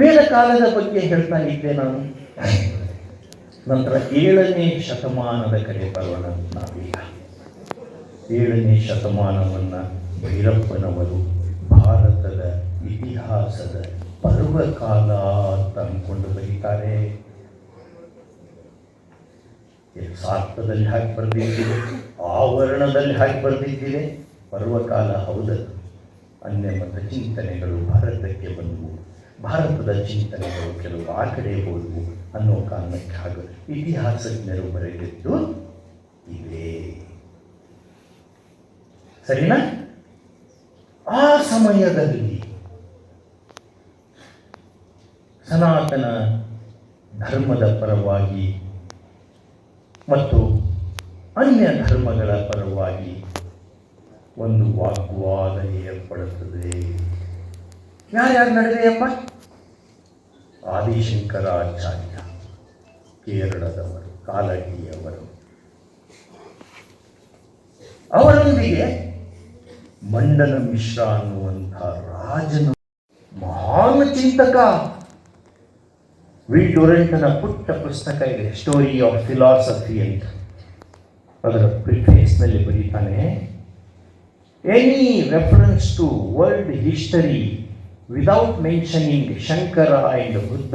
ವೇದ ಕಾಲದ ಬಗ್ಗೆ ಹೇಳ್ತಾ ಇದ್ದೆ ನಾನು. ನಂತರ ಏಳನೇ ಶತಮಾನದ ಕಡೆ ಬರೋಣ ನಾವೀಗ ಏಳನೇ ಶತಮಾನವನ್ನು ಭೈರಪ್ಪನವರು ಭಾರತದ ಇತಿಹಾಸದ ಪರ್ವಕಾಲ ಅಂತ ಅಂದ್ಕೊಂಡು ಬರೀತಾರೆ. ಸಾರ್ಥದಲ್ಲಿ ಹಾಕಿ ಬರೆದಿದ್ದಿದೆ ಆವರಣದಲ್ಲಿ ಹಾಕಿ ಬರೆದಿದ್ದಿದೆ ಪರ್ವಕಾಲ ಹೌದದು ಅನ್ಯ ಮತ ಚಿಂತನೆಗಳು ಭಾರತಕ್ಕೆ ಬಂದವು. ಭಾರತದ ಚಿಂತನೆಗಳು ಕೆಲವು ಆ ಕಡೆ ಹೋದವು ಅನ್ನೋ ಕಾರಣಕ್ಕೆ ಹಾಗೂ ಇತಿಹಾಸಜ್ಞರು ಬರೆದಿದ್ದು ಇವೆ ಸರಿನಾ? ಆ ಸಮಯದಲ್ಲಿ ಸನಾತನ ಧರ್ಮದ ಪರವಾಗಿ ಮತ್ತು ಅನ್ಯ ಧರ್ಮಗಳ ಪರವಾಗಿ ಒಂದು ವಾಗ್ವಾದ ಏರ್ಪಡುತ್ತದೆ. ಯಾರ್ಯಾರ ಆದಿಶಂಕರ ಆಚಾರ್ಯ, ಕೇರಳದವರು ಕಾಲಗಿಯವರು ಅವರೊಂದಿಗೆ ಮಂಡನ ಮಿಶ್ರ ಅನ್ನುವಂಥ ರಾಜನ ಮಹಾನ್ ಚಿಂತಕ ವಿ. ಡೊರೆಂಟನ ಪುಟ್ಟ ಪುಸ್ತಕ ಇದೆ ಸ್ಟೋರಿ ಆಫ್ ಫಿಲಾಸಫಿ ಅಂತ. ಅದರ ಪ್ರಿಫೇಸ್ನಲ್ಲಿ ಬರೀತಾನೆ any reference to world history without mentioning Shankara and Buddha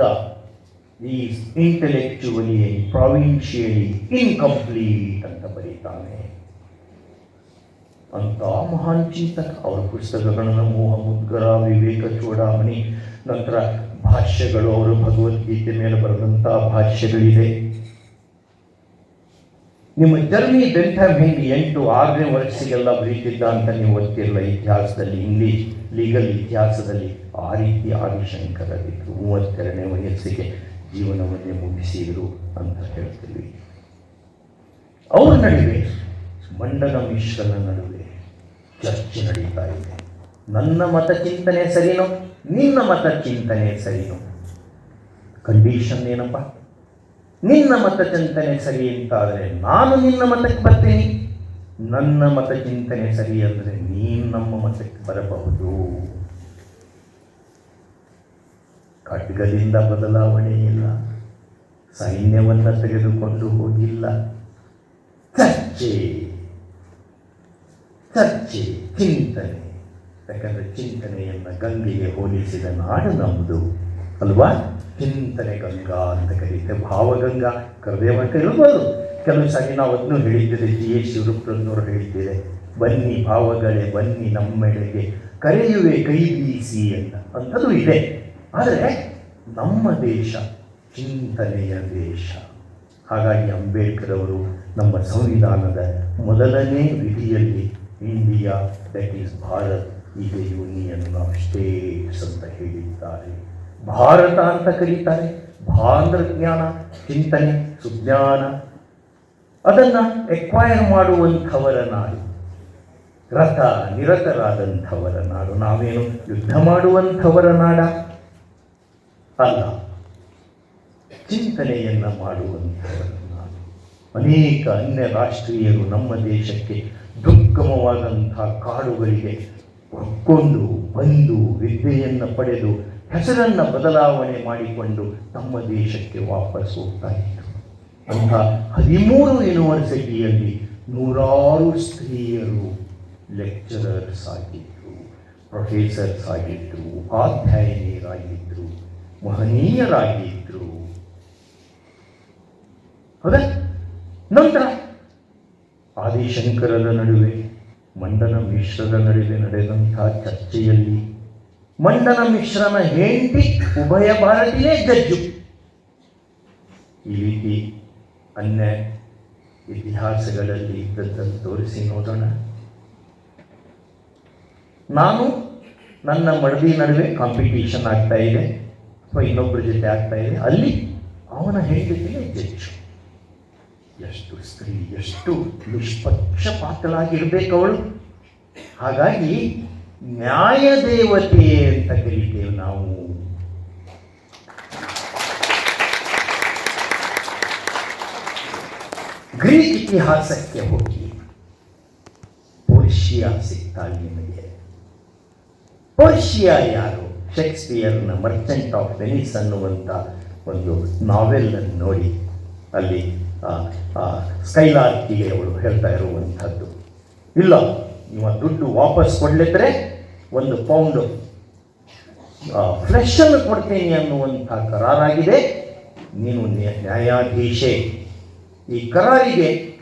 is intellectually and provincially incomplete ಅಂತ ಬರೀತಾನೆ. ಅಂತ ಮಹಾನ್ ಚಿಂತಕ ಅವರ ಪುಸ್ತಕಗಳನ್ನು ಮೋಹ ಮುದ್ಗರ ವಿವೇಕ ಚೂಡಾಮಣಿ, ನಂತರ ಭಾಷ್ಯಗಳು, ಅವರು ಭಗವದ್ಗೀತೆ ಮೇಲೆ ಬರೆದಂಥ ಭಾಷ್ಯಗಳಿದೆ ನಿಮ್ಮ ಜರ್ನಿ ಬೆಂಥಮ್ ಹೆಂಗೆ ಎಂಟು ಆರನೇ ವರ್ಷಗೆಲ್ಲ ಬರೀತಿದ್ದ ಅಂತ ನೀವು ಓದ್ತಿರಲ್ಲ ಇತಿಹಾಸದಲ್ಲಿ, ಇಂಗ್ಲೀಷ್. ಲೀಗಲ್ ಇತಿಹಾಸದಲ್ಲಿ ಆ ರೀತಿ ಆದಿಶಂಕರಾಗಿದ್ದರು ಮೂವತ್ತೆರಡನೇ ವಯಸ್ಸಿಗೆ ಜೀವನವನ್ನೇ ಮುಗಿಸಿದರು ಅಂತ ಹೇಳ್ತೀವಿ. ಅವರ ನಡುವೆ ಮಂಡಲ ಮಿಶ್ರನ ನಡುವೆ ಚರ್ಚೆ ನಡೀತಾ ಇದೆ. ನನ್ನ ಮತ ಚಿಂತನೆ ಸರಿನೋ? ನಿನ್ನ ಮತ ಚಿಂತನೆ ಸರಿನೋ? ಕಂಡೀಷನ್ ಏನಪ್ಪ? ನಿನ್ನ ಮತ ಚಿಂತನೆ ಸರಿ ಅಂತಾದರೆ ನಾನು ನಿನ್ನ ಮತಕ್ಕೆ ಬರ್ತೀನಿ. ನನ್ನ ಮತ ಚಿಂತನೆ ಸರಿ ಅಂದರೆ ನೀನು ನಮ್ಮ ಮತಕ್ಕೆ ಬರಬಹುದು. ಖಡ್ಗದಿಂದ ಬದಲಾವಣೆ ಇಲ್ಲ. ಸೈನ್ಯವನ್ನು ತೆಗೆದುಕೊಂಡು ಹೋಗಿಲ್ಲ. ಚರ್ಚೆ. ಚರ್ಚೆ, ಚಿಂತನೆ. ಯಾಕಂದರೆ ಚಿಂತನೆಯನ್ನು ಗಂಗೆಗೆ ಹೋಲಿಸಿದ ನಾಡು ನಮ್ಮದು ಅಲ್ವಾ? ಚಿಂತನೆ ಗಂಗಾ ಅಂತ ಕರೀತೇವೆ ಭಾವಗಂಗಾ, ಕರದೇವ ಅಂತ ಇರ್ಬೋದು ಕೆಲವು ಸಾರಿ ನಾವು ಅದನ್ನು ಹೇಳಿದ್ದೇವೆ. ಜಿ ಎ ಶಿವರುಪ್ರನ್ನವರು ಹೇಳಿದ್ದೇವೆ. ಬನ್ನಿ ಭಾವಗಳೇ, ಬನ್ನಿ ನಮ್ಮೆಡೆಗೆ. ಕರೆಯುವೆ ಕೈ ಬೀಸಿ ಅಂತ. ಅಂಥದ್ದು ಇದೆ. ಆದರೆ ನಮ್ಮ ದೇಶ, ಚಿಂತನೆಯ ದೇಶ. ಹಾಗಾಗಿ ಅಂಬೇಡ್ಕರ್ ಅವರು ನಮ್ಮ ಸಂವಿಧಾನದ ಮೊದಲನೇ ವಿಧಿಯಲ್ಲಿ ಇಂಡಿಯಾ, ದಟ್ ಈಸ್ ಭಾರತ್ ಈಗ ಯೂನಿಯನ್ ಆಫ್ ಸ್ಟೇಟ್ಸ್ ಅಂತ ಹೇಳಿದ್ದಾರೆ. ಭಾರತ ಅಂತ ಕರೀತಾರೆ. ಭಾಂದ್ರ ಜ್ಞಾನ ಚಿಂತನೆ, ಸುಜ್ಞಾನ. ಅದನ್ನು ಎಕ್ವೈರ್ ಮಾಡುವಂಥವರ ನಾಡು. ರಥ ನಿರತರಾದಂಥವರ ನಾಡು. ನಾವೇನು ಯುದ್ಧ ಮಾಡುವಂಥವರ ನಾಡ? ಅಲ್ಲ. ಚಿಂತನೆಯನ್ನು ಮಾಡುವಂಥವರ ನಾಡು. ಅನೇಕ ಅನ್ಯ ರಾಷ್ಟ್ರೀಯರು ನಮ್ಮ ದೇಶಕ್ಕೆ ದುರ್ಗಮವಾದಂಥ ಕಾಡುಗಳಿಗೆ ಹೊಕ್ಕೊಂಡು ಬಂದು ವಿದ್ಯೆಯನ್ನು ಪಡೆದು ಹೆಸರನ್ನು ಬದಲಾವಣೆ ಮಾಡಿಕೊಂಡು ತಮ್ಮ ದೇಶಕ್ಕೆ ವಾಪಸ್ ಹೋಗ್ತಾ ಇತ್ತು ಅಂಥ ಹದಿಮೂರು ಯೂನಿವರ್ಸಿಟಿಯಲ್ಲಿ ನೂರಾರು ಸ್ತ್ರೀಯರು ಲೆಕ್ಚರರ್ಸ್ ಆಗಿದ್ದರು ಪ್ರೊಫೆಸರ್ಸ್ ಆಗಿದ್ದರು ಉಪಾಧ್ಯಾಯನಿಯರಾಗಿದ್ದರು ಮಹನೀಯರಾಗಿದ್ದರು ಹೌದಾ? ನಂತರ ಆದಿಶಂಕರದ ನಡುವೆ, ಮಂಡನ ಮಿಶ್ರದ ನಡುವೆ ನಡೆದಂಥ ಚರ್ಚೆಯಲ್ಲಿ ಮಂಡನ ಮಿಶ್ರನ ಹೆಂಡತಿ ಉಭಯ ಭಾರತೀಯೇ ಗಜ್ಜು. ಈ ರೀತಿ ಅನ್ಯ ಇತಿಹಾಸಗಳಲ್ಲಿ ಇದ್ದದ್ದನ್ನು ತೋರಿಸಿ ನೋಡೋಣ. ನಾನು ನನ್ನ ಮಡದಿ ನಡುವೆ ಕಾಂಪಿಟೇಷನ್ ಆಗ್ತಾ ಇದೆ. ಅಥವಾ ಇನ್ನೊಬ್ಬರ ಜೊತೆ ಆಗ್ತಾ ಇದೆ. ಅಲ್ಲಿ ಅವನ ಹೆಂಡತಿಗೆ ಜಡ್ಜು ಎಷ್ಟು ಸ್ತ್ರೀ, ಎಷ್ಟು ನಿಷ್ಪಕ್ಷಪಾತಳಾಗಿರ್ಬೇಕು ಅವಳು. ಹಾಗಾಗಿ ನ್ಯಾಯ ದೇವತೆ ಅಂತ ಕರಿತೇವೆ ನಾವು. ಗ್ರೀಕ್ ಇತಿಹಾಸಕ್ಕೆ ಹೋಗಿ ಪೋರ್ಷಿಯಾ ಸಿಗ್ತಾಳೆ ನಿಮಗೆ. ಪೋರ್ಷಿಯಾ ಯಾರು? ಶೇಕ್ಸ್ಪಿಯರ್ನ ಮರ್ಚೆಂಟ್ ಆಫ್ ವೆನಿಸ್ ಅನ್ನುವಂಥ ಒಂದು ನಾವೆಲ್ಲನ್ನು ನೋಡಿ, ಅಲ್ಲಿ ಸ್ಕೈಲಾರ್ಕಿಗೆ ಅವಳು ಹೇಳ್ತಾ ಇರುವಂಥದ್ದು. ಇಲ್ಲ ನಿಮ್ಮ ದುಡ್ಡು ವಾಪಸ್ ಕೊಡಲಿದ್ರೆ ಒಂದು ಪೌಂಡು. ಫ್ಲೆಶನ್ನು ಕೊಡ್ತೀನಿ ಅನ್ನುವಂಥ ಕರಾರಾಗಿದೆ. ನೀನು ನ್ಯಾ- ನ್ಯಾಯಾಧೀಶೆ. ಈ ಕರಾರಿಗೆ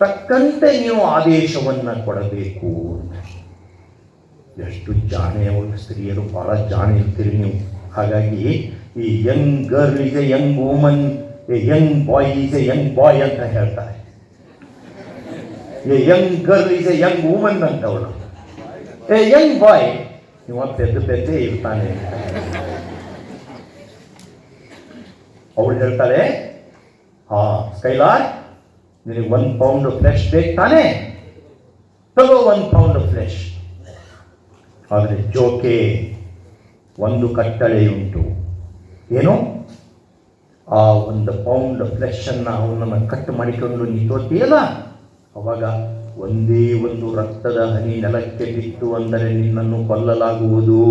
ತಕ್ಕಂತೆ ನೀವು ಆದೇಶವನ್ನು ಕೊಡಬೇಕು. ಎಷ್ಟು ಜಾಣೆ ಅವರು ಸ್ತ್ರೀಯರು ಭಾಳ ಜಾಣೆ ಇರ್ತೀರಿ ನೀವು. ಹಾಗಾಗಿ ಈ young girl is a young woman, a young boy is a young boy ಅಂತ ಹೇಳ್ತಾರೆ. A young girl is a young woman ಅಂತ ಎ ಯಂಗ್ ಬಾಯ್ ಇವ ಪೆದ್ದ ಪೆದ್ದೆ ಇರ್ತಾನೆ ಅವಳು ಹೇಳ್ತಾಳೆ ಹಾ ಸ್ಕೈಲಾರ್ ನಿನಗೆ ಒಂದು ಪೌಂಡ್ ಫ್ಲೆಶ್ ಬೇಕು ತಾನೆ ತಗೋ ಒಂದು ಪೌಂಡ್ ಫ್ಲೆಶ್ ಆದರೆ ಜೋಕೆ ಒಂದು ಕಟ್ಟಳೆ ಉಂಟು. ಏನು? ಆ ಒಂದು ಪೌಂಡ್ ಫ್ಲೆಶನ್ನು ಅವನನ್ನು ಕಟ್ ಮಾಡಿಕೊಂಡು ನೀ ತೋರ್ತೀಯಲ್ಲ? ಅವಾಗ ಒಂದೇ ಒಂದು ರಕ್ತದ ಹನಿ ನೆಲಕ್ಕೆ ಬಿತ್ತು ಅಂದರೆ ನಿನ್ನನ್ನು ಕೊಲ್ಲಲಾಗುವುದು.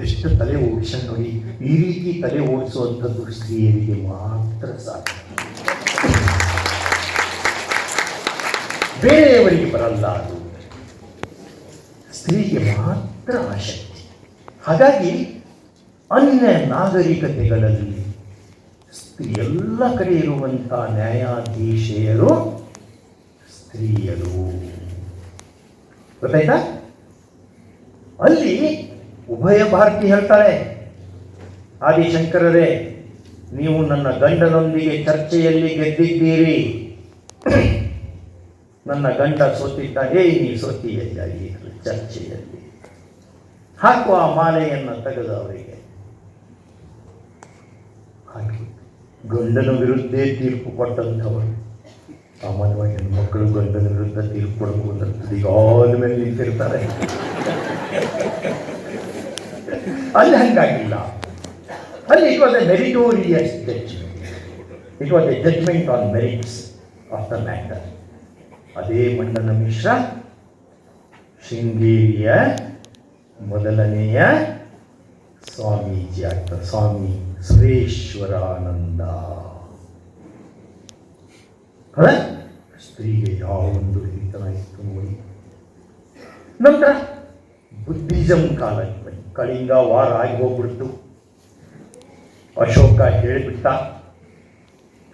ಎಷ್ಟು ತಲೆ ಓಡಿಸ ನೋಡಿ. ಈ ರೀತಿ ತಲೆ ಓಡಿಸುವಂಥದ್ದು ಸ್ತ್ರೀಯರಿಗೆ ಮಾತ್ರ ಸಾಧ್ಯ. ಬೇರೆಯವರಿಗೆ ಬರಲ್ಲ ಅದು. ಸ್ತ್ರೀಗೆ ಮಾತ್ರ ಆಸಕ್ತಿ. ಹಾಗಾಗಿ ಅನ್ಯ ನಾಗರಿಕತೆಗಳಲ್ಲಿ ಸ್ತ್ರೀ ಎಲ್ಲ ಕಡೆ ಇರುವಂತಹ ನ್ಯಾಯಾಧೀಶೆಯರು ಸ್ತ್ರೀಯರು. ಗೊತ್ತಾಯ್ತಾ? ಅಲ್ಲಿ ಉಭಯ ಭಾರತಿ ಹೇಳ್ತಾಳೆ, ಆದಿಶಂಕರರೇ, ನೀವು ನನ್ನ ಗಂಡನೊಂದಿಗೆ ಚರ್ಚೆಯಲ್ಲಿ ಗೆದ್ದಿದ್ದೀರಿ. ನನ್ನ ಗಂಡ ಸೋತಿದ್ದ ಹೇ ನೀ ಸೋತಿಯಲ್ಲಿ ಚರ್ಚೆಯಲ್ಲಿ. ಹಾಕುವ ಮಾಲೆಯನ್ನು ತೆಗೆದು ಅವರಿಗೆ. ಹಾಕಿ ಗಂಡನ ವಿರುದ್ಧ ತೀರ್ಪು ಕೊಟ್ಟಂಥವರು ಸಾಮಾನ್ಯವಾಗಿ ಮಕ್ಕಳು ಗಂಡನ ವಿರುದ್ಧ ತೀರ್ಪು ಕೊಡಬೇಕು ಅಂತ ಮೇಲೆ ನಿಂತಿರ್ತಾರೆ. ಅಲ್ಲಿ ಹಂಗಾಗಿಲ್ಲ. ಅಲ್ಲಿ it was a meritorious judgment it was a judgment on merits of the matter ಅದೇ ಮಂಡನ ಮಿಶ್ರ ಶೃಂಗೇರಿಯ ಮೊದಲನೆಯ ಸ್ವಾಮೀಜಿ ಆಗ್ತಾರೆ. ಸ್ವಾಮಿ ಸುರೇಶ್ವರಾನಂದ. ಅಲ್ಲ ಸ್ತ್ರೀಗೆ ಯಾವ ಒಂದು ಹಿರಿತನ ಇತ್ತು ನೋಡಿ ನಂತರ ಬುದ್ಧಿಸಂ ಕಾಲಕ್ಕೆ ಬನ್ನಿ. ಕಳಿಂಗ ವಾರ ಆಗಿ ಹೋಗ್ಬಿಡ್ತು ಅಶೋಕ ಹೇಳಿಬಿಟ್ಟ.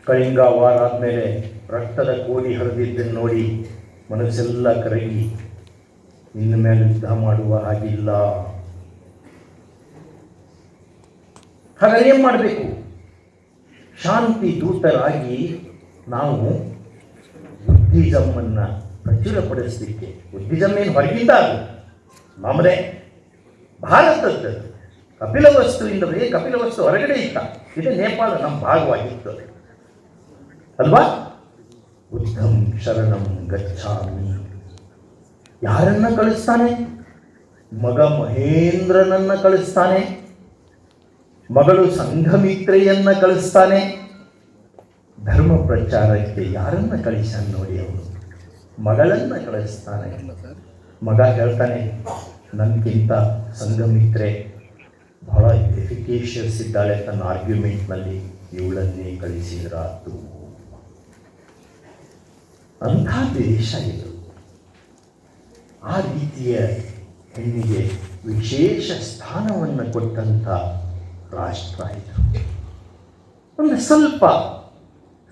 ಕಳಿಂಗ ವಾರ ಆದಮೇಲೆ ರಕ್ತದ ಕೋಡಿ ಹರಿದಿದ್ದನ್ನು ನೋಡಿ ಮನಸ್ಸೆಲ್ಲ ಕರಗಿ ಇನ್ನು ಮೇಲೆ ಯುದ್ಧ ಮಾಡುವ ಹಾಗಿಲ್ಲ. ಹಾಗಾದ್ರೆ ಏನು ಮಾಡಬೇಕು? ಶಾಂತಿ ದೂತರಾಗಿ ನಾವು ಬುದ್ಧಿಸಮ್ಮನ್ನು ಪ್ರಚುರಪಡಿಸಲಿಕ್ಕೆ ಬುದ್ಧಿಸಮ್ ಏನು ಹೊರಗಿಂದ ಅದು. ನಮ್ಮದೇ ಭಾರತದ್ದು ಕಪಿಲ ವಸ್ತುವಿಂದ ಬರೀ ಕಪಿಲ ವಸ್ತು ಹೊರಗಡೆ ಇತ್ತ. ಇದು ನೇಪಾಳ ನಮ್ಮ ಭಾಗವಾಗಿತ್ತು ಅಲ್ವಾ? ಬುದ್ಧಂ ಶರಣಂ ಗಚ್ಚಾಮಿ ಯಾರನ್ನ ಕಳಿಸ್ತಾನೆ? ಮಗ ಮಹೇಂದ್ರನನ್ನ ಕಳಿಸ್ತಾನೆ. ಮಗಳು ಸಂಘಮಿತ್ರೆಯನ್ನ ಕಳಿಸ್ತಾನೆ. ಧರ್ಮ ಪ್ರಚಾರಕ್ಕೆ ಯಾರನ್ನ ಕಳಿಸ್ತಾನೆ ನೋಡಿ ಅವನು? ಮಗಳನ್ನ ಕಳಿಸ್ತಾನೆ. ಮಗ ಹೇಳ್ತಾನೆ ನನಗಿಂತ ಸಂಗಮಿತ್ರೆ ಬಹಳ ಎಫಿಕೇಷಿಯಸ್ ಇದ್ದಾಳೆ ತನ್ನ ಆರ್ಗ್ಯುಮೆಂಟ್ನಲ್ಲಿ ಇವಳನ್ನೇ ಕಳಿಸಿದ್ರಾತು ಅಂಥ ದೇಶ ಇದು. ಆ ರೀತಿಯ ಹೆಣ್ಣಿಗೆ ವಿಶೇಷ ಸ್ಥಾನವನ್ನು ಕೊಟ್ಟಂಥ ರಾಷ್ಟ್ರ ಇದು. ಒಂದು ಸ್ವಲ್ಪ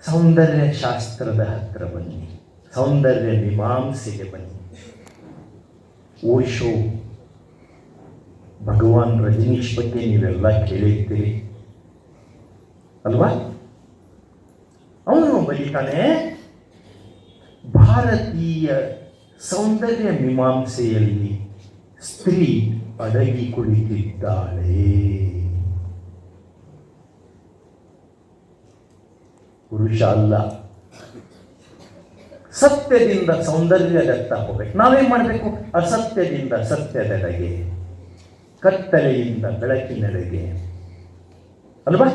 ಸೌಂದರ್ಯ ಶಾಸ್ತ್ರದ ಹತ್ತಿರ ಬನ್ನಿ. ಸೌಂದರ್ಯ ಮೀಮಾಂಸೆಗೆ ಬನ್ನಿ. ಓಶೋ, ಭಗವಾನ್ ರಜನೀಶ್ ಬಗ್ಗೆ ನೀವೆಲ್ಲ ಕೇಳಿರ್ತೀರಿ. ಅಲ್ವಾ? ಅವನು ಬರೀತಾನೆ ಭಾರತೀಯ ಸೌಂದರ್ಯ ಮೀಮಾಂಸೆಯಲ್ಲಿ ಸ್ತ್ರೀ ಅಡಗಿ ಕುಳಿತಿದ್ದಾಳೆ. ಪುರುಷ ಅಲ್ಲ. ಸತ್ಯದಿಂದ ಸೌಂದರ್ಯದತ್ತ ಹೋಗ್ಬೇಕು ನಾವೇನ್ ಮಾಡಬೇಕು? ಅಸತ್ಯದಿಂದ ಸತ್ಯದೆಡೆಗೆ ಕತ್ತಲೆಯಿಂದ ಬೆಳಕಿನೆಡೆಗೆ ಅಲ್ವಾ?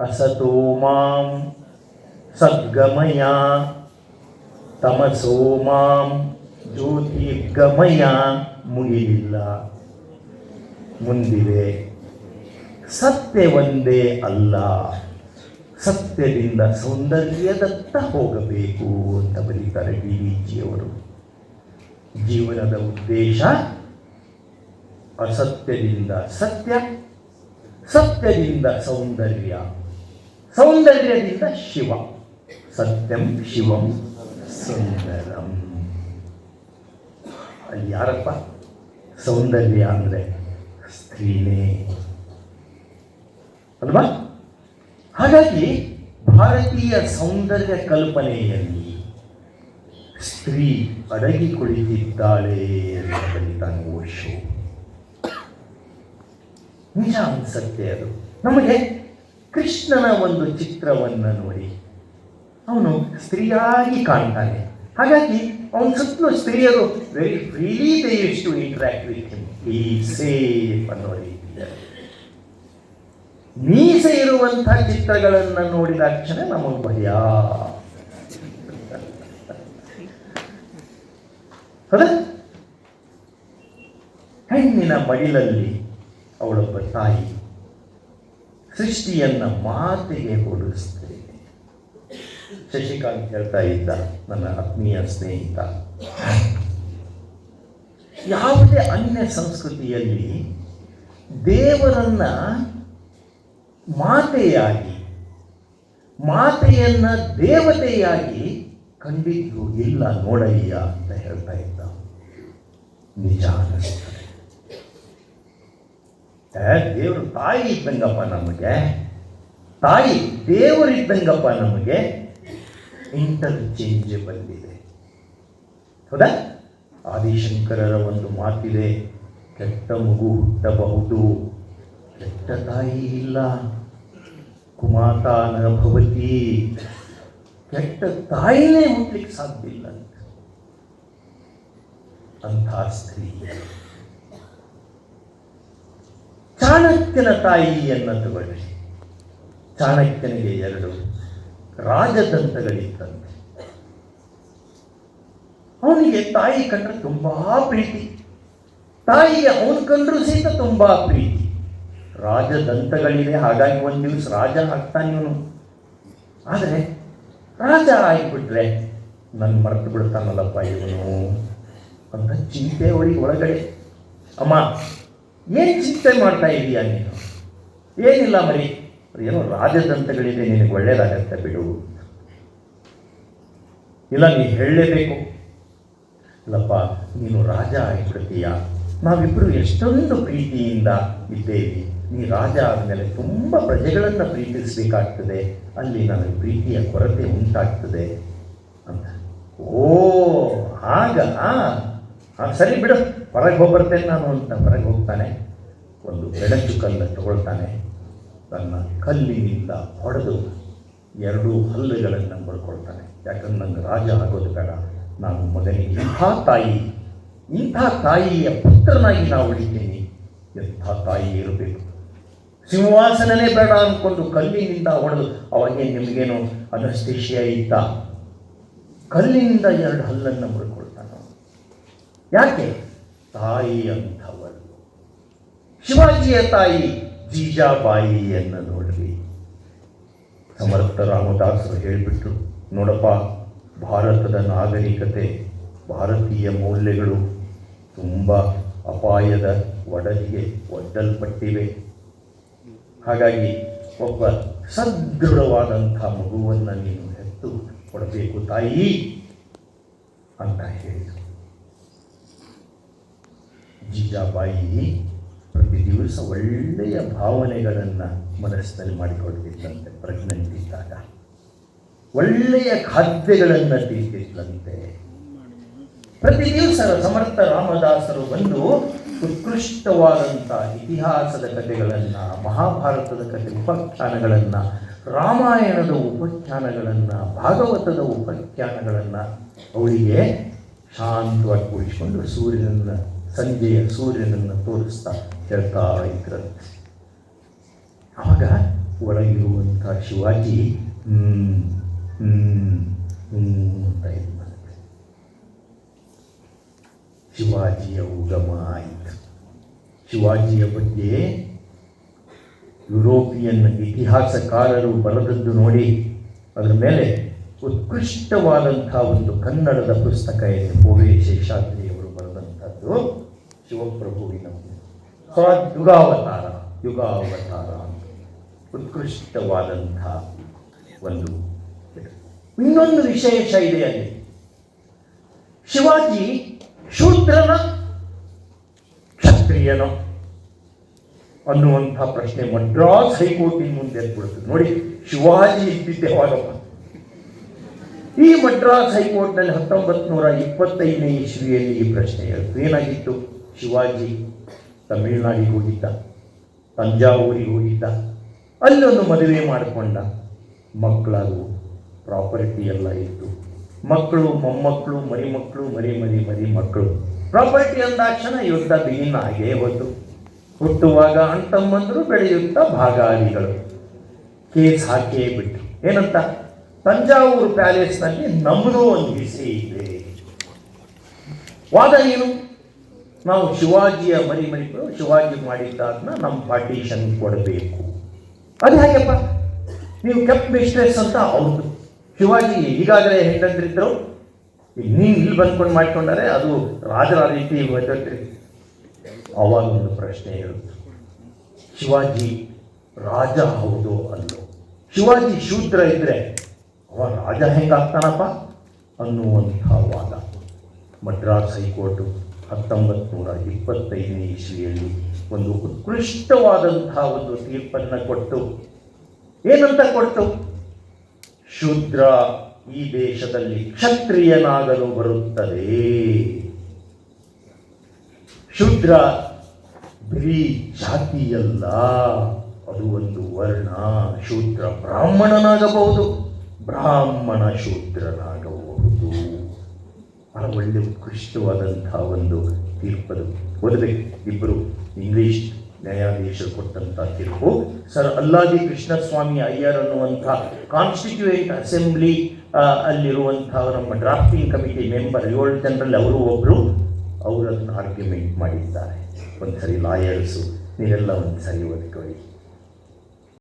ಅಸತೋ ಮಾಂ, ಸದ್ಗಮಯ, ತಮಸೋ ಮಾಂ, ಜ್ಯೋತಿರ್ಗಮಯ, ಮುಗಿಲಿಲ್ಲ. ಮುಂದಿದೆ ಸತ್ಯ ಒಂದೇ ಅಲ್ಲ. ಸತ್ಯದಿಂದ ಸೌಂದರ್ಯದತ್ತ ಹೋಗಬೇಕು ಅಂತ ಬರೀತಾರೆ ಡಿ ವಿ ಜಿಯವರು. ಜೀವನದ ಉದ್ದೇಶ ಅಸತ್ಯದಿಂದ ಸತ್ಯ, ಸತ್ಯದಿಂದ ಸೌಂದರ್ಯ, ಸೌಂದರ್ಯದಿಂದ ಶಿವ, ಸತ್ಯಂ ಶಿವಂ ಸುಂದರಂ. ಅಲ್ಲಿ ಯಾರಪ್ಪ? ಸೌಂದರ್ಯ ಅಂದರೆ ಸ್ತ್ರೀನೇ. ಅಲ್ವಾ? ಹಾಗಾಗಿ ಭಾರತೀಯ ಸೌಂದರ್ಯ ಕಲ್ಪನೆಯಲ್ಲಿ ಸ್ತ್ರೀ ಅಡಗಿ ಕುಳಿತಿದ್ದಾಳೆ ಓಶೋ ನಿಜ ಅನ್ಸತ್ತೆ ಅದು. ನಮಗೆ ಕೃಷ್ಣನ ಒಂದು ಚಿತ್ರವನ್ನು ನೋಡಿ. ಅವನು ಸ್ತ್ರೀಯಾಗಿ ಕಾಣ್ತಾನೆ. ಹಾಗಾಗಿ ಅವನ ಸುತ್ತಲೂ ಸ್ತ್ರೀಯರು very freely they used to interact with him ಈ ಸೇಫ್ ಅನ್ನೋ ರೀತಿಯಲ್ಲಿ. ಮೀಸೆ ಇರುವಂತಹ ಚಿತ್ರಗಳನ್ನು ನೋಡಿದ ತಕ್ಷಣ ನಮಗೆ ಭಯ. ಹೆಣ್ಣಿನ ಮಡಿಲಲ್ಲಿ ಅವಳೊಬ್ಬ ತಾಯಿ ಸೃಷ್ಟಿಯನ್ನ ಮಾತಿಗೆ ಹೋಲಿಸ್ತೇನೆ ಶಶಿಕಾಂತ್ ಹೇಳ್ತಾ ಇದ್ದ, ನನ್ನ ಆತ್ಮೀಯ ಸ್ನೇಹಿತ, ಯಾವುದೇ ಅನ್ಯ ಸಂಸ್ಕೃತಿಯಲ್ಲಿ ದೇವರನ್ನ ಮಾತೆಯಾಗಿ, ಮಾತೆಯನ್ನ ದೇವತೆಯಾಗಿ ಕಂಡಿದ್ದು ಇಲ್ಲ ನೋಡಯ್ಯ ಅಂತ ಹೇಳ್ತಾ ಇದ್ದ. ನಿಜ ದೇವರು ತಾಯಿ ಇದ್ದಂಗಪ್ಪ ನಮಗೆ. ತಾಯಿ ದೇವರಿದ್ದಂಗಪ್ಪ ನಮಗೆ ಇಂಟರ್ಚೇಂಜಬಲ್ ಬಂದಿದೆ. ಹೌದಾ? ಆದಿಶಂಕರರ ಒಂದು ಮಾತಿದೆ, ಕೆಟ್ಟ ಮಗು ಹುಟ್ಟಬಹುದು, ಕೆಟ್ಟ ತಾಯಿ ಇಲ್ಲ ಕುಮಾತಾನ ಭವತಿ ಕೆಟ್ಟ ತಾಯಿನೇ ಹುಟ್ಟಲಿಕ್ಕೆ ಸಾಧ್ಯ ಇಲ್ಲ ಅಂತ. ಅಂಥ ಸ್ತ್ರೀ ಚಾಣಕ್ಯನ ತಾಯಿಯನ್ನು ತಗೊಳ್ಳಿ ಚಾಣಕ್ಯನಿಗೆ ಎರಡು ರಾಜದಂತಗಳಿತ್ತಂತೆ. ಅವನಿಗೆ ತಾಯಿ ಕಂಡ್ರೆ ತುಂಬಾ ಪ್ರೀತಿ. ತಾಯಿಗೆ ಅವನು ಕಂಡ್ರೂ ಸಹಿತ ತುಂಬಾ ಪ್ರೀತಿ. ರಾಜದಂತಗಳಿದೆ ಹಾಗಾಗಿ ಒಂದು ದಿವಸ ರಾಜ ಆಗ್ತಾನೆ ಇವನು. ಆದರೆ ರಾಜ ಆಗಿಬಿಟ್ರೆ ನನ್ನ ಮರೆತು ಬಿಡ್ತಾನಲ್ಲಪ್ಪ ಇವನು ಅಂತ ಚಿಂತೆ ಅವಳಿಗೆ ಒಳಗಡೆ. ಅಮ್ಮ, ಏನು ಚಿಂತೆ ಮಾಡ್ತಾ ಇದೀಯ ನೀನು? ಏನಿಲ್ಲ ಮರಿ. ಏನೋ ರಾಜದಂತಗಳಿದೆ ನಿನಗೆ ಒಳ್ಳೇದಾಗತ್ತೆ ಬಿಡು. ಇಲ್ಲ ನೀನು ಹೇಳಲೇಬೇಕು. ಇಲ್ಲಪ್ಪ, ನೀನು ರಾಜ ಆಗಿಬಿಡ್ತೀಯ? ನಾವಿಬ್ಬರು ಎಷ್ಟೊಂದು ಪ್ರೀತಿಯಿಂದ ಇದ್ದೇವೆ. ನೀ ರಾಜ ಆದಮೇಲೆ ತುಂಬ ಪ್ರಜೆಗಳನ್ನು ಪ್ರೀತಿಸಬೇಕಾಗ್ತದೆ. ಅಲ್ಲಿ ನನಗೆ ಪ್ರೀತಿಯ ಕೊರತೆ ಉಂಟಾಗ್ತದೆ ಅಂತ. ಓ, ಆಗ ಹಾಂ ಸರಿ ಬಿಡು. ಹೊರಗೆ ಹೋಗ್ಬರ್ತೇನೆ ನಾನು ಅಂತ ಹೊರಗೆ ಹೋಗ್ತಾನೆ. ಒಂದು ಬೆಳಕು ಕಲ್ಲು ತಗೊಳ್ತಾನೆ. ತನ್ನ ಕಲ್ಲಿನಿಂದ ಹೊಡೆದು ಎರಡೂ ಹಲ್ಲುಗಳನ್ನು ಬಡ್ಕೊಳ್ತಾನೆ ಯಾಕಂದ್ರೆ ನನಗೆ ರಾಜ ಆಗೋದು ಬೇಡ. ನಾನು ಮೊದಲಿಗೆ ಇಂಥ ತಾಯಿ, ಇಂಥ ತಾಯಿಯ ಪುತ್ರನಾಗಿ ನಾವು ಉಳಿತೀನಿ. ಎಂಥ ತಾಯಿ ಇರಬೇಕು. ಸಿಂಹಾಸನನೇ ಬೇಡ ಅಂದ್ಕೊಂಡು ಕಲ್ಲಿನಿಂದ ಹೊಡೆದು ಅವಾಗೆ ನಿಮಗೇನು ಅನಸ್ತಿಷ್ಯ ಇತ್ತ? ಕಲ್ಲಿನಿಂದ ಎರಡು ಹಲ್ಲನ್ನು ಮುಡ್ಕೊಳ್ತಾನ ಯಾಕೆ? ತಾಯಿ ಅಂಥವಳು. ಶಿವಾಜಿಯ ತಾಯಿ ಜೀಜಾಬಾಯಿಯನ್ನು ನೋಡ್ರಿ ಸಮರ್ಥ ರಾಮದಾಸರು ಹೇಳಿಬಿಟ್ರು, ನೋಡಪ್ಪ, ಭಾರತದ ನಾಗರಿಕತೆ, ಭಾರತೀಯ ಮೌಲ್ಯಗಳು ತುಂಬ ಅಪಾಯದ ಒಡಲಿಗೆ ಒಡ್ಡಲ್ಪಟ್ಟಿವೆ. ಹಾಗಾಗಿ ಒಬ್ಬ ಸದೃಢವಾದಂಥ ಮಗುವನ್ನು ನೀನು ಹೆತ್ತು ಕೊಡಬೇಕು ತಾಯಿ ಅಂತ ಹೇಳಿದರು ಜೀಜಾಬಾಯಿ ಪ್ರತಿ ದಿವಸ ಒಳ್ಳೆಯ ಭಾವನೆಗಳನ್ನು ಮನಸ್ಸಿನಲ್ಲಿ ಮಾಡಿಕೊಳ್ತಿದ್ದಂತೆ ಪ್ರೆಗ್ನೆಂಟ್ ಇದ್ದಾಗ. ಒಳ್ಳೆಯ ಖಾದ್ಯಗಳನ್ನು ತಿಂತಿದ್ದಂತೆ ಪ್ರತಿ ದಿವಸ ಸಮರ್ಥ ರಾಮದಾಸರು ಬಂದು ಉತ್ಕೃಷ್ಟವಾದಂಥ ಇತಿಹಾಸದ ಕಥೆಗಳನ್ನು, ಮಹಾಭಾರತದ ಕಥೆ ಉಪಾಖ್ಯಾನಗಳನ್ನು, ರಾಮಾಯಣದ ಉಪಾಖ್ಯಾನಗಳನ್ನು, ಭಾಗವತದ ಉಪಾಖ್ಯಾನಗಳನ್ನು ಅವರಿಗೆ ಶಾಂತವಾಗಿ ಕೂಡಿಸಿಕೊಂಡು ಸೂರ್ಯನನ್ನು, ಸಂಜೆಯ ಸೂರ್ಯನನ್ನು ತೋರಿಸ್ತಾ ಹೇಳ್ತಾ ಇದ್ರಂತೆ. ಆವಾಗ ಒಳಗಿರುವಂಥ ಶಿವಾಜಿ, ಹ್ಮ್ ಹ್ಮ್ ಅಂತ ಇದು ಶಿವಾಜಿಯ ಉಗಮ ಆಯಿತು. ಶಿವಾಜಿಯ ಬಗ್ಗೆ ಯುರೋಪಿಯನ್ ಇತಿಹಾಸಕಾರರು ಬರೆದದ್ದು ನೋಡಿ, ಅದರ ಮೇಲೆ ಉತ್ಕೃಷ್ಟವಾದಂಥ ಒಂದು ಕನ್ನಡದ ಪುಸ್ತಕ ಇದೆ ಹೋಗಿ ಶೇಷಾದ್ರಿಯವರು ಬರೆದಂಥದ್ದು ಶಿವಪ್ರಭುವಿನ ಯುಗಾವತಾರ ಯುಗಾವತಾರ ಅಂತ. ಉತ್ಕೃಷ್ಟವಾದಂಥ ಒಂದು ಇನ್ನೊಂದು ವಿಶೇಷ ಇದೆ ಅಲ್ಲಿ. ಶಿವಾಜಿ ಶೂದ್ರನ? ಕ್ಷತ್ರಿಯನ? ಅನ್ನುವಂಥ ಪ್ರಶ್ನೆ ಮದ್ರಾಸ್ ಹೈಕೋರ್ಟ್ ಮುಂದೆ ಎದ್ಬಿಡ್ತದೆ ನೋಡಿ, ಶಿವಾಜಿ ಇದ್ದಿದ್ದೆ ಹೋಗಪ್ಪ. ಈ ಮದ್ರಾಸ್ ಹೈಕೋರ್ಟ್ನಲ್ಲಿ ಹತ್ತೊಂಬತ್ತು ನೂರ ಇಪ್ಪತ್ತೈದನೇ ಇಸ್ವಿಯಲ್ಲಿ ಈ ಪ್ರಶ್ನೆ ಹೇಳ್ತು ಏನಾಗಿತ್ತು? ಶಿವಾಜಿ ತಮಿಳುನಾಡಿಗೆ ಹೋಗಿದ್ದ, ತಂಜಾವೂರಿಗೆ ಹೋಗಿದ್ದ. ಅಲ್ಲೊಂದು ಮದುವೆ ಮಾಡಿಕೊಂಡ ಮಕ್ಕಳದು ಪ್ರಾಪರ್ಟಿ ಎಲ್ಲ ಇತ್ತು. ಮಕ್ಕಳು, ಮೊಮ್ಮಕ್ಕಳು ಮರಿ ಮಕ್ಕಳು ಮರಿ ಮರಿ ಮರಿ ಮಕ್ಕಳು. ಪ್ರಾಪರ್ಟಿ ಅಂದಾಕ್ಷಣ ಯುದ್ಧ ಬಿಗಿನ ಆಗೇ ಹೊತ್ತು ಹುಟ್ಟುವಾಗ ಅಂತಮ್ಮಂದರು ಬೆಳೆಯುತ್ತಾ ಭಾಗಾದಿಗಳು. ಕೇಸ್ ಹಾಕೇ ಬಿಟ್ಟು ಏನಂತ? ತಂಜಾವೂರು ಪ್ಯಾಲೇಸ್ನಲ್ಲಿ ನಮ್ಮದು ಒಂದು ಹಿಸೆ ಇದೆ. ವಾದ ಏನು? ನಾವು ಶಿವಾಜಿಯ ಮರಿ ಮರಿಗಳು ಶಿವಾಜಿ ಮಾಡಿದ್ದಾದ್ನ ನಮ್ಮ ಪಾರ್ಟಿಷನ್ ಕೊಡಬೇಕು. ಅದು ಹೇಗೆಪ್ಪ? ನೀವು ಕೆಪ್ ಮಿಸ್ಟ್ರೆಸ್ ಅಂತ ಹೌದು. ಶಿವಾಜಿ ಈಗಾಗಲೇ ಹೆಂಗಂದ್ರಿದ್ರು ಈಗ ಇಲ್ಲಿ ಬಂದ್ಕೊಂಡು ಮಾಡ್ಕೊಂಡಾರೆ ಅದು ರಾಜರ ರೀತಿ ಹೋಯ್ತೈತ್ರಿ ಅವಾಗ ಒಂದು ಪ್ರಶ್ನೆ ಇರುತ್ತೆ. ಶಿವಾಜಿ ರಾಜ ಹೌದು ಅಲ್ಲೋ? ಶಿವಾಜಿ ಶೂದ್ರ ಇದ್ದರೆ ಅವ ರಾಜ ಹೆಂಗಾಗ್ತಾನಪ್ಪ? ಅನ್ನುವಂಥ ವಾದ. ಮದ್ರಾಸ್ ಹೈಕೋರ್ಟು ಹತ್ತೊಂಬತ್ತು ನೂರ ಇಪ್ಪತ್ತೈದನೇ ಇಸ್ವಿಯಲ್ಲಿ ಒಂದು ಉತ್ಕೃಷ್ಟವಾದಂತಹ ಒಂದು ತೀರ್ಪನ್ನು ಕೊಟ್ಟು, ಏನಂತ ಕೊಟ್ಟು ಶೂದ್ರ ಈ ದೇಶದಲ್ಲಿ ಕ್ಷತ್ರಿಯನಾಗಲು ಬರುತ್ತದೆ. ಶೂದ್ರ ಬರೀ ಜಾತಿಯಲ್ಲ. ಅದು ಒಂದು ವರ್ಣ. ಶೂದ್ರ ಬ್ರಾಹ್ಮಣನಾಗಬಹುದು. ಬ್ರಾಹ್ಮಣ ಶೂದ್ರನಾಗಬಹುದು. ಬಹಳ ಒಳ್ಳೆ ಉತ್ಕೃಷ್ಟವಾದಂತಹ ಒಂದು ತೀರ್ಪದು. ಓದಬೇಕು. ಇಬ್ಬರು ಇಂಗ್ಲಿಷ್ ನ್ಯಾಯಾಧೀಶರು ಕೊಟ್ಟಂಥ ತೀರ್ಪು. ಸರ್ ಅಲ್ಲಾದಿ ಕೃಷ್ಣಸ್ವಾಮಿ ಅಯ್ಯರ್ ಅನ್ನುವಂಥ ಕಾನ್ಸ್ಟಿಟ್ಯೂಯೆಂಟ್ ಅಸೆಂಬ್ಲಿ ಅಲ್ಲಿರುವಂಥ ನಮ್ಮ ಡ್ರಾಫ್ಟಿಂಗ್ ಕಮಿಟಿ ಮೆಂಬರ್ ಏಳು ಜನರಲ್ಲಿ ಅವರು ಒಬ್ಬರು ಅವರನ್ನು ಆರ್ಗ್ಯುಮೆಂಟ್ ಮಾಡಿದ್ದಾರೆ. ಒಂದು ಸರಿ ಲಾಯರ್ಸು ನೀವೆಲ್ಲ ಒಂದು ಸರಿ ಓದ್ಕೊಳ್ಳಿ.